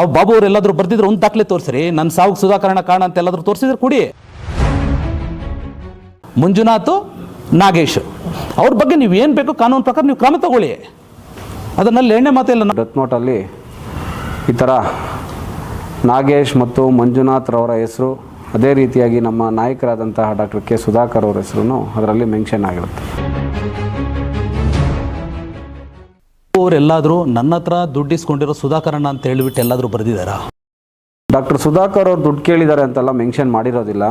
ಅವ್ ಬಾಬು ಅವ್ರು ಬರ್ದಿದ್ರೆ ಒಂದು ದಾಖಲೆ ತೋರಿಸ್ರಿ. ನನ್ನ ಸಾವು ಸುಧಾಕರಣ ಕಾರಣ ಅಂತ ಎಲ್ಲಾದ್ರೂ ತೋರಿಸಿದ್ರೆ ಕೊಡಿ. ಮಂಜುನಾಥ್, ನಾಗೇಶ್. ಅವ್ರ ಬಗ್ಗೆ ನೀವು ಏನು ಬೇಕು ಕಾನೂನು ಪ್ರಕಾರ ನೀವು ಕ್ರಮ ತಗೊಳ್ಳಿ. ಅದನ್ನಲ್ಲಿ ಎಣ್ಣೆ ಮಾತಿಲ್ಲ ಡೆತ್ ನೋಟಲ್ಲಿ ಈ ಥರ ನಾಗೇಶ್ ಮತ್ತು ಮಂಜುನಾಥ್ ರವರ ಹೆಸರು, ಅದೇ ರೀತಿಯಾಗಿ ನಮ್ಮ ನಾಯಕರಾದಂತಹ ಡಾಕ್ಟರ್ ಕೆ ಸುಧಾಕರ್ ಅವರ ಹೆಸರು ಅದರಲ್ಲಿ ಮೆನ್ಷನ್ ಆಗಿರುತ್ತೆ. ಅವರೆಲ್ಲಾದರೂ ನನ್ನ ಹತ್ರ ದುಡ್ಡು ಇಸ್ಕೊಂಡಿರೋ ಸುಧಾಕರಣ್ಣ ಅಂತ ಹೇಳಿಬಿಟ್ಟು ಎಲ್ಲಾದರೂ ಬರೆದಿದ್ದಾರಾ ಡಾಕ್ಟರ್ ಸುಧಾಕರ್ ಅವರು ದುಡ್ಡು ಕೇಳಿದ್ದಾರೆ ಅಂತೆಲ್ಲ ಮೆನ್ಷನ್ ಮಾಡಿರೋದಿಲ್ಲ.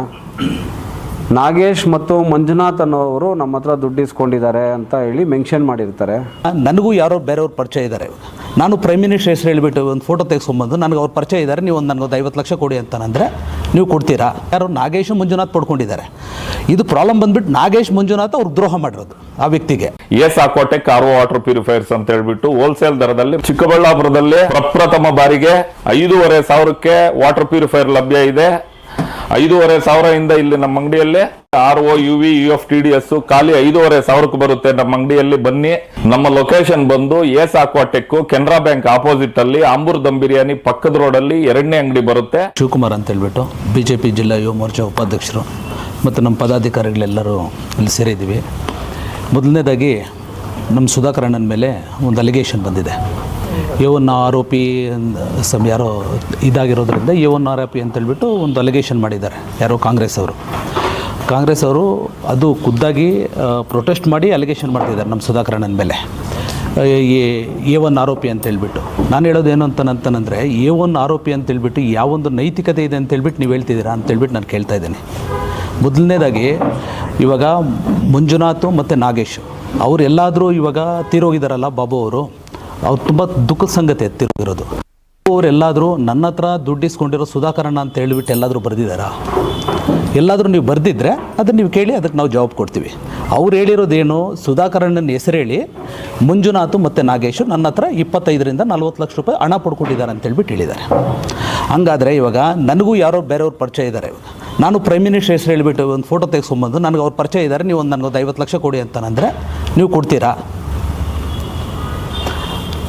ನಾಗೇಶ್ ಮತ್ತು ಮಂಜುನಾಥ್ ಅನ್ನೋರು ನಮ್ಮ ಹತ್ರ ದುಡ್ಡು ಇಸ್ಕೊಂಡಿದ್ದಾರೆ ಅಂತ ಹೇಳಿ ಮೆನ್ಷನ್ ಮಾಡಿರ್ತಾರೆ. ನನಗೂ ಯಾರೋ ಬೇರೆಯವ್ರ ಪರಿಚಯ ಇದ್ದಾರೆ. ನಾನು ಪ್ರೈಮ್ ಮಿನಿಸ್ಟರ್ ಹೆಸರು ಹೇಳಿಬಿಟ್ಟು ಒಂದು ಫೋಟೋ ತೆಗೆಸ್ಕೊಂಬಂದು ನನಗೆ ಅವ್ರು ಪರಿಚಯ ಇದ್ದಾರೆ ನೀವು ಒಂದು ನನಗೊಂದು ಐವತ್ತು ಲಕ್ಷ ಕೊಡಿ ಅಂತಾನಂದರೆ ನೀವು ಕೊಡ್ತೀರಾ? ಯಾರು ನಾಗೇಶ್ ಮಂಜುನಾಥ್ ಪಡ್ಕೊಂಡಿದ್ದಾರೆ. ಇದು ಪ್ರಾಬ್ಲಮ್ ಬಂದ್ಬಿಟ್ಟು ನಾಗೇಶ್ ಮಂಜುನಾಥ್ ಅವ್ರು ದ್ರೋಹ ಮಾಡಿರೋದು ಆ ವ್ಯಕ್ತಿಗೆ. ಎಸ್ ಆಕೋಟೆ ಕಾರ್ ವಾಟರ್ ಪ್ಯೂರಿಫೈರ್ಸ್ ಅಂತ ಹೇಳ್ಬಿಟ್ಟು ಹೋಲ್ಸೇಲ್ ದರದಲ್ಲಿ ಚಿಕ್ಕಬಳ್ಳಾಪುರದಲ್ಲಿ ಪ್ರಪ್ರಥಮ ಬಾರಿಗೆ ಐದೂವರೆ ಸಾವಿರಕ್ಕೆ ವಾಟರ್ ಪ್ಯೂರಿಫೈರ್ ಲಭ್ಯ ಇದೆ. ಐದೂವರೆ ಸಾವಿರದಿಂದ ಇಲ್ಲಿ ನಮ್ಮ ಅಂಗಡಿಯಲ್ಲಿ R O U V U F T D S ಖಾಲಿ ಐದೂವರೆ ಸಾವಿರಕ್ಕೆ ಬರುತ್ತೆ. ನಮ್ಮ ಅಂಗಡಿಯಲ್ಲಿ ಬನ್ನಿ. ನಮ್ಮ ಲೊಕೇಶನ್ ಬಂದು S Aquatech Canara bank opposite ಅಲ್ಲಿ ಆಂಬೂರ್ ದಮ್ ಬಿರಿಯಾನಿ ಪಕ್ಕದ ರೋಡ್ ಅಲ್ಲಿ ಎರಡನೇ ಅಂಗಡಿ ಬರುತ್ತೆ. ಶಿವಕುಮಾರ್ ಅಂತ ಹೇಳ್ಬಿಟ್ಟು ಬಿಜೆಪಿ ಜಿಲ್ಲಾ ಯುವ ಮೋರ್ಚಾ ಉಪಾಧ್ಯಕ್ಷರು ಮತ್ತು ನಮ್ಮ ಪದಾಧಿಕಾರಿಗಳೆಲ್ಲರೂ ಇಲ್ಲಿ ಸೇರಿದ್ದೀವಿ. ಮೊದಲನೇದಾಗಿ ನಮ್ಮ ಸುಧಾಕರಣ್ಣನ ಮೇಲೆ ಒಂದು ಅಲಿಗೇಷನ್ ಬಂದಿದೆ. ಇವನ್ ಆರೋಪಿ ಸಮ್ ಯಾರೋ ಇದಾಗಿರೋದ್ರಿಂದ ಇವನ್ ಆರೋಪಿ ಅಂತ ಹೇಳ್ಬಿಟ್ಟು ಒಂದು ಅಲಿಗೇಷನ್ ಮಾಡಿದ್ದಾರೆ. ಯಾರೋ ಕಾಂಗ್ರೆಸ್ ಅವರು. ಕಾಂಗ್ರೆಸ್ ಅವರು ಅದು ಖುದ್ದಾಗಿ ಪ್ರೊಟೆಸ್ಟ್ ಮಾಡಿ ಅಲಿಗೇಷನ್ ಮಾಡ್ತಿದ್ದಾರೆ ನಮ್ಮ ಸುಧಾಕರಣ್ಣನ ಮೇಲೆ ಎ ಒನ್ ಆರೋಪಿ ಅಂತ ಹೇಳ್ಬಿಟ್ಟು. ನಾನು ಹೇಳೋದು ಏನು ಅಂತ ಅಂತಂದರೆ ಎ ಒನ್ ಆರೋಪಿ ಅಂತ ಹೇಳ್ಬಿಟ್ಟು ಯಾವೊಂದು ನೈತಿಕತೆ ಇದೆ ಅಂತ ಹೇಳ್ಬಿಟ್ಟು ನೀವು ಹೇಳ್ತಿದ್ದೀರಾ ಅಂತ ಹೇಳ್ಬಿಟ್ಟು ನಾನು ಕೇಳ್ತಾ ಇದ್ದೀನಿ. ಮೊದಲನೇದಾಗಿ, ಇವಾಗ ಮಂಜುನಾಥ್ ಮತ್ತು ನಾಗೇಶ್ ಅವರೆಲ್ಲಾದರೂ ಇವಾಗ ತೀರೋಗಿದ್ದಾರಲ್ಲ ಬಾಬು ಅವರು, ಅವ್ರು ತುಂಬ ದುಃಖದ ಸಂಗತಿ ತಿರುಗಿರೋದು. ಅವರೆಲ್ಲಾದರೂ ನನ್ನ ಹತ್ರ ದುಡ್ಡಿಸ್ಕೊಂಡಿರೋ ಸುಧಾಕರಣ ಅಂತ ಹೇಳಿಬಿಟ್ಟು ಎಲ್ಲಾದರೂ ಬರೆದಿದ್ದಾರಾ? ಎಲ್ಲಾದರೂ ನೀವು ಬರೆದಿದ್ದರೆ ಅದನ್ನು ನೀವು ಕೇಳಿ ಅದಕ್ಕೆ ನಾವು ಜವಾಬ್ ಕೊಡ್ತೀವಿ. ಅವ್ರು ಹೇಳಿರೋದೇನು? ಸುಧಾಕರಣ್ಣನ ಹೇಳಿ ಮಂಜುನಾಥ್ ಮತ್ತು ನಾಗೇಶ್ ನನ್ನ ಹತ್ರ ಇಪ್ಪತ್ತೈದರಿಂದ ನಲ್ವತ್ತು ಲಕ್ಷ ರೂಪಾಯಿ ಹಣ ಪಡ್ಕೊಂಡಿದ್ದಾರೆ ಅಂತ ಹೇಳ್ಬಿಟ್ಟು ಹೇಳಿದ್ದಾರೆ. ಹಂಗಾದರೆ ಇವಾಗ ನನಗೂ ಯಾರೋ ಬೇರೆಯವ್ರು ಪರಿಚಯ ಇದ್ದಾರೆ ಇವಾಗ. ನಾನು ಪ್ರೈಮ್ ಮಿನಿಸ್ಟರ್ ಹೆಸರು ಹೇಳಿಬಿಟ್ಟು ಒಂದು ಫೋಟೋ ತೆಗೆಸ್ಕೊಂಬಂದು ನನಗೆ ಅವ್ರ ಪರಿಚಯ ಇದ್ದಾರೆ, ನೀವು ಒಂದು ನನಗೊಂದು ಐವತ್ತು ಲಕ್ಷ ಕೊಡಿ ಅಂತಾನಂದರೆ ನೀವು ಕೊಡ್ತೀರಾ?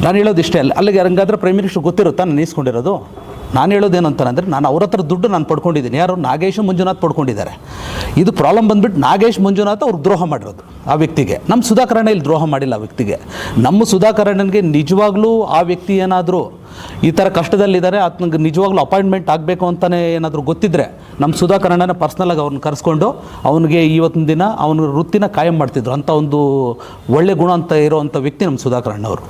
ನಾನು ಹೇಳೋದು ಇಷ್ಟೇ ಅಲ್ಲ. ಅಲ್ಲಿಗೆ ಹಂಗಾದ್ರೆ ಪ್ರೈಮ್ ಮಿನಿಸ್ಟರ್ ಗೊತ್ತಿರುತ್ತಾ? ನಾನು ಇಸ್ಕೊಂಡಿರೋದು ನಾನು ಹೇಳೋದೇನು ನಾನು ಅವ್ರ ಹತ್ರ ದುಡ್ಡು ನಾನು ಪಡ್ಕೊಂಡಿದ್ದೀನಿ. ಯಾರು? ನಾಗೇಶ್ ಮಂಜುನಾಥ್ ಪಡ್ಕೊಂಡಿದ್ದಾರೆ. ಇದು ಪ್ರಾಬ್ಲಮ್ ಬಂದ್ಬಿಟ್ಟು ನಾಗೇಶ್ ಮಂಜುನಾಥ್ ಅವ್ರು ದ್ರೋಹ ಮಾಡಿರೋದು ಆ ವ್ಯಕ್ತಿಗೆ. ನಮ್ಮ ಸುಧಾಕರಣ ಇಲ್ಲಿ ದ್ರೋಹ ಮಾಡಿಲ್ಲ ಆ ವ್ಯಕ್ತಿಗೆ. ನಮ್ಮ ಸುಧಾಕರಣನಿಗೆ ನಿಜವಾಗ್ಲೂ ಆ ವ್ಯಕ್ತಿ ಏನಾದರೂ ಈ ಥರ ಕಷ್ಟದಲ್ಲಿದ್ದಾರೆ ಆತನಿಗೆ ನಿಜವಾಗ್ಲೂ ಅಪಾಯಿಂಟ್ಮೆಂಟ್ ಆಗಬೇಕು ಅಂತಲೇ ಏನಾದರೂ ಗೊತ್ತಿದ್ದರೆ ನಮ್ಮ ಸುಧಾಕರಣನ ಪರ್ಸ್ನಲಾಗಿ ಅವ್ರನ್ನ ಕರೆಸ್ಕೊಂಡು ಅವನಿಗೆ ಇವತ್ತಿನ ದಿನ ಅವನ ವೃತ್ತಿನ ಕಾಯಂ ಮಾಡ್ತಿದ್ರು. ಅಂಥ ಒಂದು ಒಳ್ಳೆ ಗುಣ ಅಂತ ಇರೋವಂಥ ವ್ಯಕ್ತಿ ನಮ್ಮ ಸುಧಾಕರಣ್ಣವರು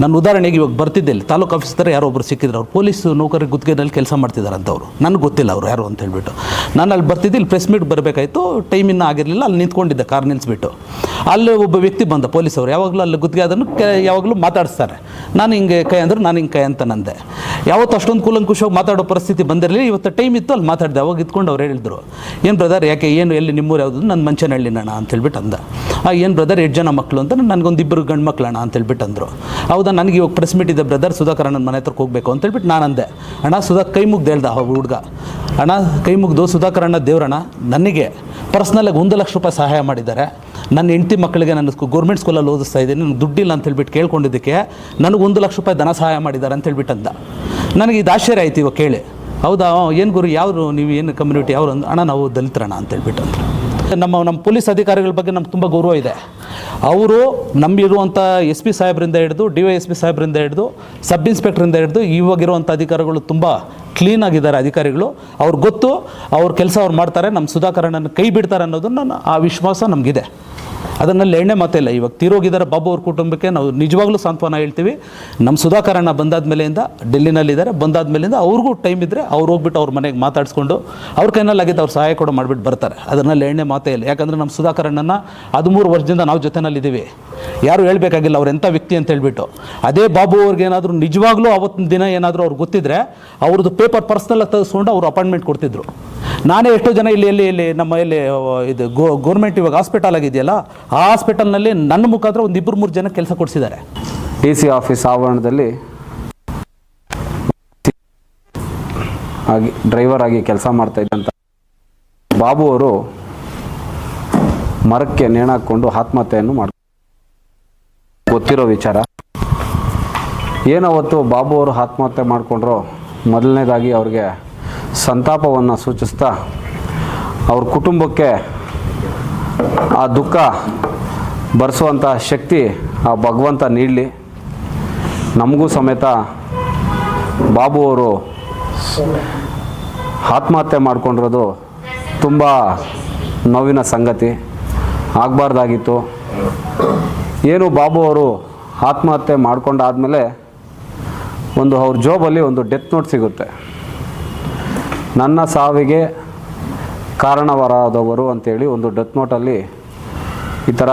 ನನ್ನ ಉದಾಹರಣೆಗೆ ಇವಾಗ ಇಲ್ಲಿ ತಾಲೂಕು ಆಫೀಸರ್ ಯಾರೋ ಒಬ್ಬರು ಸಿಕ್ಕಿದ್ರು, ಅವ್ರು ಪೊಲೀಸ್ ನೌಕರಿ ಗುತ್ತಿಗೆನಲ್ಲಿ ಕೆಲಸ ಮಾಡ್ತಿದ್ದಾರೆ ಅವರು. ನನಗೆ ಗೊತ್ತಿಲ್ಲ ಅವರು ಯಾರು ಅಂತ ಹೇಳ್ಬಿಟ್ಟು. ನಾನು ಅಲ್ಲಿ ಬರ್ತಿದ್ದೆ, ಇಲ್ಲಿ ಪ್ರೆಸ್ ಮೀಟ್ ಬರಬೇಕಾಯಿತು ಟೈಮ್ ಇನ್ನೂ ಆಗಿರಲಿಲ್ಲ, ಅಲ್ಲಿ ನಿಂತ್ಕೊಂಡಿದ್ದೆ ಕಾರ್ ನಿಲ್ಲಿಸ್ಬಿಟ್ಟು ಅಲ್ಲಿ ಒಬ್ಬ ವ್ಯಕ್ತಿ ಬಂದ ಪೊಲೀಸ್ ಅವರು ಯಾವಾಗಲೂ ಅಲ್ಲಿ ಗುತ್ತಿಗೆ ಅದನ್ನು ಯಾವಾಗಲೂ ಮಾತಾಡಿಸ್ತಾರೆ. ನಾನು ಹಿಂಗೆ ಕೈ ಅಂದ್ರೆ ನಾನು ಹಿಂಗೆ ಕೈ ಅಂತ ನಂದೆ. ಯಾವತ್ತು ಅಷ್ಟೊಂದು ಕೂಲಂಕುಷವಾಗಿ ಮಾತಾಡೋ ಪರಿಸ್ಥಿತಿ ಬಂದಿರಲಿಲ್ಲ, ಇವತ್ತು ಟೈಮ್ ಇತ್ತು ಅಲ್ಲಿ ಮಾತಾಡಿದೆ, ಅವಾಗ ಇದ್ಕೊಂಡು ಅವ್ರು ಹೇಳಿದ್ರು. ಏನು ಬ್ರದರ್ ಯಾಕೆ ಏನು ಎಲ್ಲಿ ನಿಮ್ಮೂರು ಯಾವುದು ನನ್ನ ಮಂಚನಹಳ್ಳಿನಣ್ಣ ಅಣ್ಣ ಅಂತ ಹೇಳ್ಬಿಟ್ಟು ಅಂದ. ಆ, ಏನು ಬ್ರದರ್ ಎಷ್ಟು ಜನ ಮಕ್ಕಳು ಅಂತ ನನಗೊಂದು ಇಬ್ಬರು ಗಂಡು ಮಕ್ಕಳಣ್ಣ ಅಣ್ಣ ಅಂತ ಹೇಳ್ಬಿಟ್ಟು ಅಂದರು. ಹೌದಾ, ನನಗೆ ಇವಾಗ ಪ್ರೆಸ್ ಮೀಟ್ ಇದೆ ಬ್ರದರ್ ಸುಧಾಕರ್ ನನ್ನ ಮನೆ ಹತ್ರಕ್ಕೆ ಹೋಗಬೇಕು ಅಂತ ಹೇಳ್ಬಿಟ್ಟು ನಾನು ಅಂದೆ. ಅಣ್ಣ ಸುಧಾ ಕೈ ಮುಗ್ದು ಹೇಳ್ದ ಹುಡುಗ. ಅಣ್ಣ ಕೈ ಮುಗ್ದು, ಸುಧಾಕರ್ ಅಣ್ಣ ದೇವ್ರಣ್ಣ, ನನಗೆ ಪರ್ಸ್ನಲಾಗಿ ಒಂದು ಲಕ್ಷ ರೂಪಾಯಿ ಸಹಾಯ ಮಾಡಿದ್ದಾರೆ. ನನ್ನ ಹೆಂಡತಿ ಮಕ್ಕಳಿಗೆ ನಾನು ಗೌರ್ಮೆಂಟ್ ಸ್ಕೂಲಲ್ಲಿ ಓದಿಸ್ತಾ ಇದ್ದೀನಿ. ನನಗೆ ದುಡ್ಡಿಲ್ಲ ಅಂತ ಹೇಳ್ಬಿಟ್ಟು ಕೇಳ್ಕೊಂಡಿದ್ದಕ್ಕೆ ನನಗೆ ಒಂದು ಲಕ್ಷ ರೂಪಾಯಿ ಧನ ಸಹಾಯ ಮಾಡಿದ್ದಾರೆ ಅಂತ ನನಗೆ ಇದು ಆಶ್ಚರ್ಯ ಆಯ್ತು ಇವಾಗ ಕೇಳಿ. ಹೌದಾ? ಏನು ಗುರು ಯಾರು ನೀವು ಏನು ಕಮ್ಯುನಿಟಿ ಯಾರು ಅಂದ್ರೆ ಅಣ್ಣ ನಾವು ದಲಿತರಣ ಅಂತ ಹೇಳ್ಬಿಟ್ಟು ನಮ್ಮ ನಮ್ಮ ಪೊಲೀಸ್ ಅಧಿಕಾರಿಗಳ ಬಗ್ಗೆ ನಮ್ಗೆ ತುಂಬ ಗೌರವ ಇದೆ. ಅವರು ನಮ್ಮಿರುವಂಥ ಎಸ್ ಪಿ ಸಾಹೇಬರಿಂದ ಹಿಡಿದು, ಡಿ ವೈ ಎಸ್ ಪಿ ಸಾಹೇಬರಿಂದ ಹಿಡಿದು, ಸಬ್ ಇನ್ಸ್ಪೆಕ್ಟ್ರಿಂದ ಹಿಡಿದು ಇವಾಗಿರುವಂಥ ಅಧಿಕಾರಿಗಳು ತುಂಬ ಕ್ಲೀನ್ ಆಗಿದ್ದಾರೆ ಅಧಿಕಾರಿಗಳು. ಅವ್ರು ಗೊತ್ತು, ಅವ್ರ ಕೆಲಸ ಅವ್ರು ಮಾಡ್ತಾರೆ ನಮ್ಮ ಸುಧಾಕರಣ್ಣನ ಕೈ ಬಿಡ್ತಾರೆ ಅನ್ನೋದು ನನ್ನ ಆ ವಿಶ್ವಾಸ ನಮಗಿದೆ. ಅದನ್ನಲ್ಲಿ ಎಣ್ಣೆ ಇಲ್ಲ. ಇವಾಗ ತೀರೋಗಿದ್ದಾರೆ ಬಾಬು ಅವ್ರ ಕುಟುಂಬಕ್ಕೆ ನಾವು ನಿಜವಾಗ್ಲೂ ಸಾಂತ್ವನ ಹೇಳ್ತೀವಿ. ನಮ್ಮ ಸುಧಾಕರಣ್ಣ ಬಂದಾದ ಮೇಲೆಯಿಂದ ಡೆಲ್ಲಿನಲ್ಲಿದ್ದಾರೆ. ಬಂದಾದ ಮೇಲಿಂದ ಅವ್ರಿಗೂ ಟೈಮ್ ಇದ್ದರೆ ಅವ್ರು ಹೋಗ್ಬಿಟ್ಟು ಅವ್ರ ಮನೆಗೆ ಮಾತಾಡಿಸ್ಕೊಂಡು ಅವ್ರ ಕೈನಲ್ಲಿ ಆಗಿದ್ದು ಅವ್ರು ಸಹಾಯ ಕೂಡ ಮಾಡಿಬಿಟ್ಟು ಬರ್ತಾರೆ. ಅದನ್ನಲ್ಲಿ ಎಣ್ಣೆ ಮಾತೇ ಇಲ್ಲ. ಯಾಕಂದರೆ ನಮ್ಮ ಸುಧಾಕರಣ್ಣನ ಹದಿಮೂರು ವರ್ಷದಿಂದ ನಾವು ಜೊತೆನಲ್ಲಿದ್ದೀವಿ. ಯಾರು ಹೇಳಬೇಕಾಗಿಲ್ಲ, ಅವ್ರು ಎಂಥ ವ್ಯಕ್ತಿ ಅಂತ ಹೇಳಿಬಿಟ್ಟು. ಅದೇ ಬಾಬು ಅವ್ರಿಗೆ ಏನಾದರೂ ನಿಜವಾಗ್ಲೂ ಅವತ್ತಿನ ದಿನ ಏನಾದರೂ ಅವ್ರು ಗೊತ್ತಿದ್ರೆ, ಅವ್ರದ್ದು ಪೇಪರ್ ಪರ್ಸ್ನಲ್ ತೆಗೆಸ್ಕೊಂಡು ಅವ್ರು ಅಪಾಯಿಂಟ್ಮೆಂಟ್ ಕೊಡ್ತಿದ್ರು. ನಾನೇ ಎಷ್ಟೋ ಜನ ಇಲ್ಲಿ ಎಲ್ಲಿ ಇಲ್ಲಿ ನಮ್ಮ ಇಲ್ಲಿ ಇದು ಗೋ ಗೌರ್ಮೆಂಟ್ ಇವಾಗ ಹಾಸ್ಪಿಟಲ್ ಆಗಿದೆಯಲ್ಲ, ಆ ಹಾಸ್ಪಿಟಲ್ನಲ್ಲಿ ನನ್ನ ಮುಖಾಂತರ ಒಂದು ಇಬ್ಬರು ಮೂರು ಜನ ಕೆಲಸ ಕೊಡಿಸಿದ್ದಾರೆ. ಡಿ ಸಿ ಆಫೀಸ್ ಆವರಣದಲ್ಲಿ ಆಗಿ ಡ್ರೈವರ್ ಆಗಿ ಕೆಲಸ ಮಾಡ್ತಾ ಇದ್ದಂಥ ಬಾಬು ಅವರು ಮರಕ್ಕೆ ನೇಣಾಕೊಂಡು ಆತ್ಮಹತ್ಯೆಯನ್ನು ಮಾಡ, ಗೊತ್ತಿರೋ ವಿಚಾರ. ಏನವತ್ತು ಬಾಬು ಅವರು ಆತ್ಮಹತ್ಯೆ ಮಾಡಿಕೊಂಡ್ರು, ಮೊದಲನೇದಾಗಿ ಅವ್ರಿಗೆ ಸಂತಾಪವನ್ನು ಸೂಚಿಸ್ತಾ ಅವ್ರ ಕುಟುಂಬಕ್ಕೆ ಆ ದುಃಖ ಭರಿಸುವಂಥ ಶಕ್ತಿ ಆ ಭಗವಂತ ನೀಡಲಿ. ನಮಗೂ ಸಮೇತ ಬಾಬು ಅವರು ಆತ್ಮಹತ್ಯೆ ಮಾಡ್ಕೊಂಡಿರೋದು ತುಂಬ ನೋವಿನ ಸಂಗತಿ. ಆಗಬಾರ್ದಾಗಿತ್ತು. ಏನು ಬಾಬು ಅವರು ಆತ್ಮಹತ್ಯೆ ಮಾಡ್ಕೊಂಡಾದಮೇಲೆ ಒಂದು ಅವ್ರ ಜೋಬಲ್ಲಿ ಒಂದು ಡೆತ್ ನೋಟ್ ಸಿಗುತ್ತೆ. ನನ್ನ ಸಾವಿಗೆ ಕಾರಣವರಾದವರು ಅಂತೇಳಿ ಒಂದು ಡೆತ್ ನೋಟಲ್ಲಿ ಈ ಥರ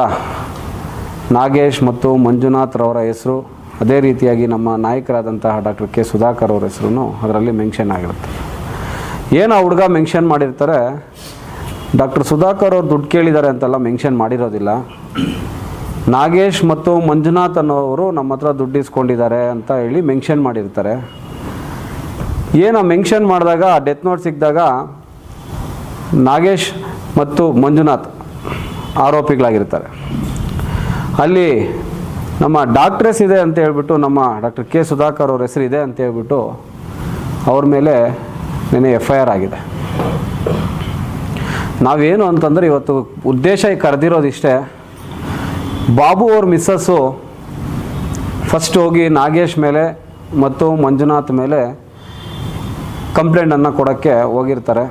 ನಾಗೇಶ್ ಮತ್ತು ಮಂಜುನಾಥ್ ರವರ ಹೆಸರು, ಅದೇ ರೀತಿಯಾಗಿ ನಮ್ಮ ನಾಯಕರಾದಂತಹ ಡಾಕ್ಟರ್ ಕೆ ಸುಧಾಕರ್ ಅವರ ಹೆಸರು ಅದರಲ್ಲಿ ಮೆನ್ಷನ್ ಆಗಿರುತ್ತೆ. ಏನು ಆ ಹುಡುಗ ಮೆನ್ಷನ್ ಮಾಡಿರ್ತಾರೆ? ಡಾಕ್ಟರ್ ಸುಧಾಕರ್ ಅವ್ರು ದುಡ್ಡು ಕೇಳಿದ್ದಾರೆ ಅಂತೆಲ್ಲ ಮೆನ್ಷನ್ ಮಾಡಿರೋದಿಲ್ಲ. ನಾಗೇಶ್ ಮತ್ತು ಮಂಜುನಾಥ್ ಅನ್ನೋರು ನಮ್ಮ ಹತ್ರ ದುಡ್ಡು ಇಸ್ಕೊಂಡಿದ್ದಾರೆ ಅಂತ ಹೇಳಿ ಮೆನ್ಷನ್ ಮಾಡಿರ್ತಾರೆ. ಏನು ಮೆನ್ಷನ್ ಮಾಡಿದಾಗ ಡೆತ್ ನೋಟ್ ಸಿಕ್ಕಿದಾಗ ನಾಗೇಶ್ ಮತ್ತು ಮಂಜುನಾಥ್ ಆರೋಪಿಗಳಾಗಿರ್ತಾರೆ. ಅಲ್ಲಿ ನಮ್ಮ ಡಾಕ್ಟ್ರೆಸ್ ಇದೆ ಅಂತ ಹೇಳ್ಬಿಟ್ಟು, ನಮ್ಮ ಡಾಕ್ಟರ್ ಕೆ ಸುಧಾಕರ್ ಅವ್ರ ಹೆಸರು ಇದೆ ಅಂತ ಹೇಳ್ಬಿಟ್ಟು ಅವ್ರ ಮೇಲೆ ನೆನೆ ಎಫ್ ಐ ಆರ್ ಆಗಿದೆ. ನಾವೇನು ಅಂತಂದರೆ ಇವತ್ತು ಉದ್ದೇಶ ಕರೆದಿರೋದಿಷ್ಟೇ ಬಾಬು ಅವ್ರ ಮಿಸ್ಸಸ್ಸು ಫಸ್ಟ್ ಹೋಗಿ ನಾಗೇಶ್ ಮೇಲೆ ಮತ್ತು ಮಂಜುನಾಥ್ ಮೇಲೆ ಕಂಪ್ಲೇಂಟನ್ನು ಕೊಡೋಕ್ಕೆ ಹೋಗಿರ್ತಾರೆ.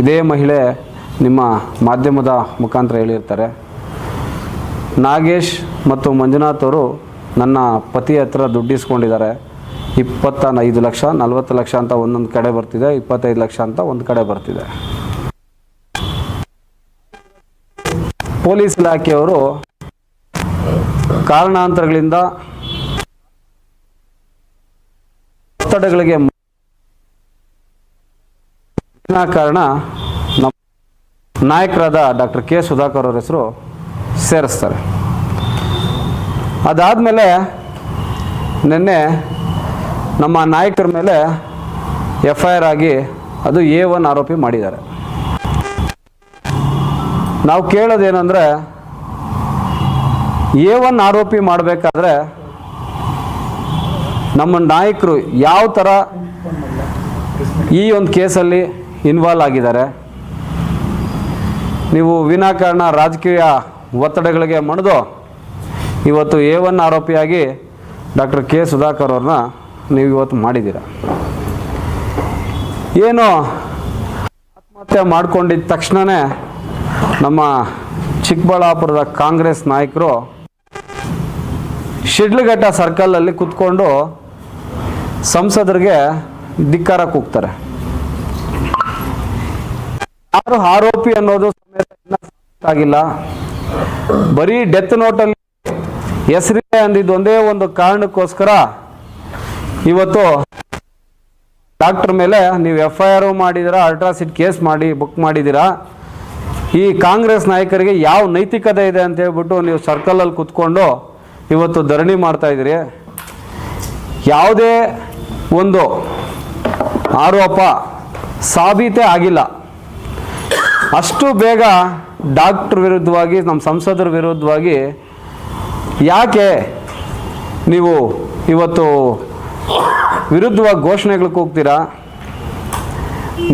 ಇದೇ ಮಹಿಳೆ ನಿಮ್ಮ ಮಾಧ್ಯಮದ ಮುಖಾಂತರ ಹೇಳಿರ್ತಾರೆ. ನಾಗೇಶ್ ಮತ್ತು ಮಂಜುನಾಥ್ ಅವರು ನನ್ನ ಪತಿ ಹತ್ರ ದುಡ್ಡಿಸ್ಕೊಂಡಿದ್ದಾರೆ. ಇಪ್ಪತ್ತ ಐದು ಲಕ್ಷ, ನಲ್ವತ್ತು ಲಕ್ಷ ಅಂತ ಒಂದೊಂದು ಕಡೆ ಬರ್ತಿದೆ, ಇಪ್ಪತ್ತೈದು ಲಕ್ಷ ಅಂತ ಒಂದು ಕಡೆ ಬರ್ತಿದೆ. ಪೊಲೀಸ್ ಇಲಾಖೆಯವರು ಕಾರಣಾಂತರಗಳಿಂದ ಒತ್ತಡಗಳಿಗೆ ಕಾರಣ ನಮ್ಮ ನಾಯಕರಾದ ಡಾಕ್ಟರ್ ಕೆ ಸುಧಾಕರ್ ಅವರ ಹೆಸರು ಸೇರಿಸ್ತಾರೆ. ಅದಾದಮೇಲೆ ನಿನ್ನೆ ನಮ್ಮ ನಾಯಕರ ಮೇಲೆ ಎಫ್ ಐ ಆರ್ ಆಗಿ ಅದು ಎ ಒನ್ ಆರೋಪಿ ಮಾಡಿದ್ದಾರೆ. ನಾವು ಕೇಳೋದೇನೆಂದರೆ ಎ ಒನ್ ಆರೋಪಿ ಮಾಡಬೇಕಾದ್ರೆ ನಮ್ಮ ನಾಯಕರು ಯಾವ ಥರ ಈ ಒಂದು ಕೇಸಲ್ಲಿ ಇನ್ವಾಲ್ವ್ ಆಗಿದ್ದಾರೆ. ನೀವು ವಿನಾಕಾರಣ ರಾಜಕೀಯ ಒತ್ತಡಗಳಿಗೆ ಮಣಿದು ಇವತ್ತು ಎ ಒನ್ ಆರೋಪಿಯಾಗಿ ಡಾಕ್ಟರ್ ಕೆ ಸುಧಾಕರ್ ಅವ್ರನ್ನ ನೀವು ಇವತ್ತು ಮಾಡಿದ್ದೀರ. ಏನು ಆತ್ಮಹತ್ಯೆ ಮಾಡಿಕೊಂಡಿದ್ದ ತಕ್ಷಣವೇ ನಮ್ಮ ಚಿಕ್ಕಬಳ್ಳಾಪುರದ ಕಾಂಗ್ರೆಸ್ ನಾಯಕರು ಶಿಡ್ಲಘಟ್ಟ ಸರ್ಕಲಲ್ಲಿ ಕೂತ್ಕೊಂಡು ಸಂಸದರಿಗೆ ಧಿಕ್ಕಾರ ಕೂಗ್ತಾರೆ. ಯಾರು ಆರೋಪಿ ಅನ್ನೋದು ಸಮೇತ ಆಗಿಲ್ಲ ಬರೀ ಡೆತ್ ನೋಟಲ್ಲಿ ಹೆಸರಿದೆ ಅಂದಿದ್ದು ಒಂದೇ ಒಂದು ಕಾರಣಕ್ಕೋಸ್ಕರ ಇವತ್ತು ಡಾಕ್ಟರ್ ಮೇಲೆ ನೀವು ಎಫ್ ಐ ಆರ್ ಮಾಡಿದಿರ ಅಲ್ಟ್ರಾಸಿಟ್ ಕೇಸ್ ಮಾಡಿ ಬುಕ್ ಮಾಡಿದ್ದೀರಾ, ಈ ಕಾಂಗ್ರೆಸ್ ನಾಯಕರಿಗೆ ಯಾವ ನೈತಿಕತೆ ಇದೆ ಅಂತ ಹೇಳ್ಬಿಟ್ಟು ನೀವು ಸರ್ಕಲಲ್ಲಿ ಕುತ್ಕೊಂಡು ಇವತ್ತು ಧರಣಿ ಮಾಡ್ತಾ ಇದ್ದೀರಿ. ಯಾವುದೇ ಒಂದು ಆರೋಪ ಸಾಬೀತೆ ಆಗಿಲ್ಲ. ಅಷ್ಟು ಬೇಗ ಡಾಕ್ಟ್ರ್ ವಿರುದ್ಧವಾಗಿ, ನಮ್ಮ ಸಂಸದರ ವಿರುದ್ಧವಾಗಿ ಯಾಕೆ ನೀವು ಇವತ್ತು ವಿರುದ್ಧವಾಗಿ ಘೋಷಣೆಗಳು ಹೋಗ್ತೀರಾ?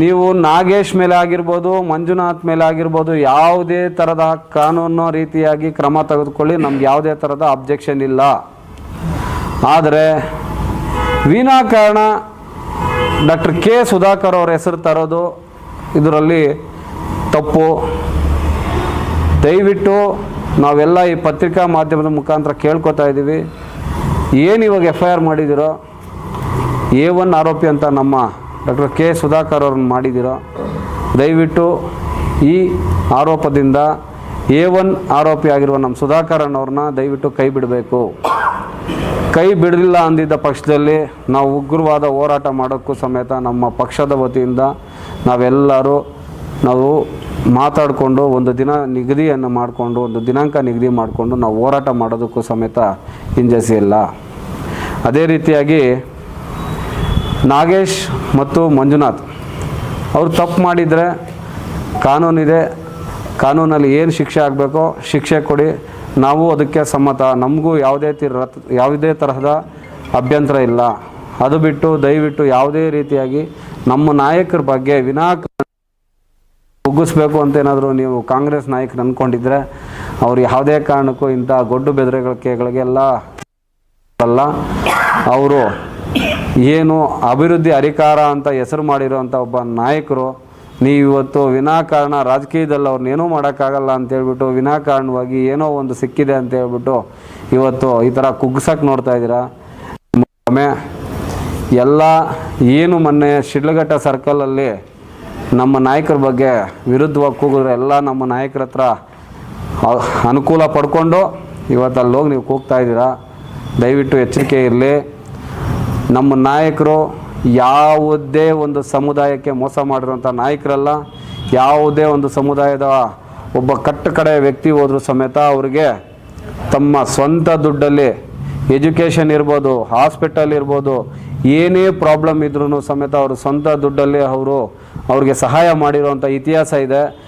ನೀವು ನಾಗೇಶ್ ಮೇಲೆ ಆಗಿರ್ಬೋದು, ಮಂಜುನಾಥ್ ಮೇಲೆ ಆಗಿರ್ಬೋದು, ಯಾವುದೇ ಥರದ ಕಾನೂನು ರೀತಿಯಾಗಿ ಕ್ರಮ ತೆಗೆದುಕೊಳ್ಳಿ, ನಮ್ಗೆ ಯಾವುದೇ ಥರದ ಅಬ್ಜೆಕ್ಷನ್ ಇಲ್ಲ. ಆದರೆ ವಿನಾಕಾರಣ ಡಾಕ್ಟರ್ ಕೆ ಸುಧಾಕರ್ ಅವ್ರ ಹೆಸರು ತರೋದು, ಇದರಲ್ಲಿ ತಪ್ಪು. ದಯವಿಟ್ಟು ನಾವೆಲ್ಲ ಈ ಪತ್ರಿಕಾ ಮಾಧ್ಯಮದ ಮುಖಾಂತರ ಕೇಳ್ಕೊತಾ ಇದ್ದೀವಿ. ಏನು ಇವಾಗ ಎಫ್ ಐ ಆರ್ ಮಾಡಿದ್ದೀರೋ, ಎ ಒನ್ ಆರೋಪಿ ಅಂತ ನಮ್ಮ ಡಾಕ್ಟರ್ ಕೆ ಸುಧಾಕರ್ ಅವ್ರನ್ನ ಮಾಡಿದ್ದೀರೋ, ದಯವಿಟ್ಟು ಈ ಆರೋಪದಿಂದ ಎ ಒನ್ ಆರೋಪಿ ಆಗಿರುವ ನಮ್ಮ ಸುಧಾಕರನ್ ಅವ್ರನ್ನ ದಯವಿಟ್ಟು ಕೈ ಬಿಡಬೇಕು. ಕೈ ಬಿಡಲಿಲ್ಲ ಅಂದಿದ್ದ ಪಕ್ಷದಲ್ಲಿ ನಾವು ಉಗ್ರವಾದ ಹೋರಾಟ ಮಾಡೋಕ್ಕೂ ಸಮೇತ ನಮ್ಮ ಪಕ್ಷದ ವತಿಯಿಂದ ನಾವೆಲ್ಲರೂ ನಾವು ಮಾತಾಡಿಕೊಂಡು ಒಂದು ದಿನ ನಿಗದಿಯನ್ನು ಮಾಡಿಕೊಂಡು, ಒಂದು ದಿನಾಂಕ ನಿಗದಿ ಮಾಡಿಕೊಂಡು ನಾವು ಹೋರಾಟ ಮಾಡೋದಕ್ಕೂ ಸಮೇತ ಇಲ್ಲ. ಅದೇ ರೀತಿಯಾಗಿ ನಾಗೇಶ್ ಮತ್ತು ಮಂಜುನಾಥ್ ಅವರು ತಪ್ಪು ಮಾಡಿದರೆ ಕಾನೂನಿದೆ, ಕಾನೂನಲ್ಲಿ ಏನು ಶಿಕ್ಷೆ ಆಗಬೇಕೋ ಶಿಕ್ಷೆ ಕೊಡಿ. ನಾವು ಅದಕ್ಕೆ ಸಮ್ಮತ. ನಮಗೂ ಯಾವುದೇ ತೀರ ಯಾವುದೇ ತರಹದ ಅಭ್ಯಂತರ ಇಲ್ಲ. ಅದು ಬಿಟ್ಟು ದಯವಿಟ್ಟು ಯಾವುದೇ ರೀತಿಯಾಗಿ ನಮ್ಮ ನಾಯಕರ ಬಗ್ಗೆ ವಿನಾಕಾರಣ ಕುಗ್ಗಿಸ್ಬೇಕು ಅಂತ ಏನಾದರೂ ನೀವು ಕಾಂಗ್ರೆಸ್ ನಾಯಕರು ಅಂದ್ಕೊಂಡಿದ್ರೆ ಅವ್ರು ಯಾವುದೇ ಕಾರಣಕ್ಕೂ ಇಂಥ ಗೊಡ್ಡು ಬೆದರಿಕೆಗಳಿಗೆಲ್ಲ ಅಲ್ಲ. ಅವರು ಏನು ಅಭಿವೃದ್ಧಿ ಅಧಿಕಾರ ಅಂತ ಹೆಸರು ಮಾಡಿರೋಂಥ ಒಬ್ಬ ನಾಯಕರು, ನೀವು ಇವತ್ತು ವಿನಾಕಾರಣ ರಾಜಕೀಯದಲ್ಲಿ ಅವ್ರನ್ನೇನೂ ಮಾಡೋಕ್ಕಾಗಲ್ಲ ಅಂತೇಳ್ಬಿಟ್ಟು ವಿನಾಕಾರಣವಾಗಿ ಏನೋ ಒಂದು ಸಿಕ್ಕಿದೆ ಅಂತ ಹೇಳ್ಬಿಟ್ಟು ಇವತ್ತು ಈ ಥರ ಕುಗ್ಸಕ್ಕೆ ನೋಡ್ತಾ ಇದ್ದೀರಾ? ಎಲ್ಲ ಏನು ಮೊನ್ನೆ ಶಿಡ್ಲಘಟ್ಟ ಸರ್ಕಲಲ್ಲಿ ನಮ್ಮ ನಾಯಕರ ಬಗ್ಗೆ ವಿರುದ್ಧವಾಗಿ ಕೂಗಿದ್ರೆ ಎಲ್ಲ ನಮ್ಮ ನಾಯಕರ ಹತ್ರ ಅನುಕೂಲ ಪಡ್ಕೊಂಡು ಇವತ್ತು ಅಲ್ಲಿ ಹೋಗಿ ನೀವು ಕೂಗ್ತಾ ಇದ್ದೀರಾ? ದಯವಿಟ್ಟು ಎಚ್ಚರಿಕೆ ಇರಲಿ. ನಮ್ಮ ನಾಯಕರು ಯಾವುದೇ ಒಂದು ಸಮುದಾಯಕ್ಕೆ ಮೋಸ ಮಾಡಿರುವಂಥ ನಾಯಕರಲ್ಲ, ಯಾವುದೇ ಒಂದು ಸಮುದಾಯದ ಒಬ್ಬ ಕಟ್ಟ ಕಡೆ ವ್ಯಕ್ತಿ ಹೋದರೂ ಸಮೇತ ಅವ್ರಿಗೆ ತಮ್ಮ ಸ್ವಂತ ದುಡ್ಡಲ್ಲಿ ಎಜುಕೇಷನ್ ಇರ್ಬೋದು, ಹಾಸ್ಪಿಟಲ್ ಇರ್ಬೋದು, ಏನೇ ಪ್ರಾಬ್ಲಮ್ ಇದ್ರೂ ಸಮೇತ ಅವರು ಸ್ವಂತ ದುಡ್ಡಲ್ಲಿ ಅವರು ಅವ್ರಿಗೆ ಸಹಾಯ ಮಾಡಿರುವಂಥ ಇತಿಹಾಸ ಇದೆ.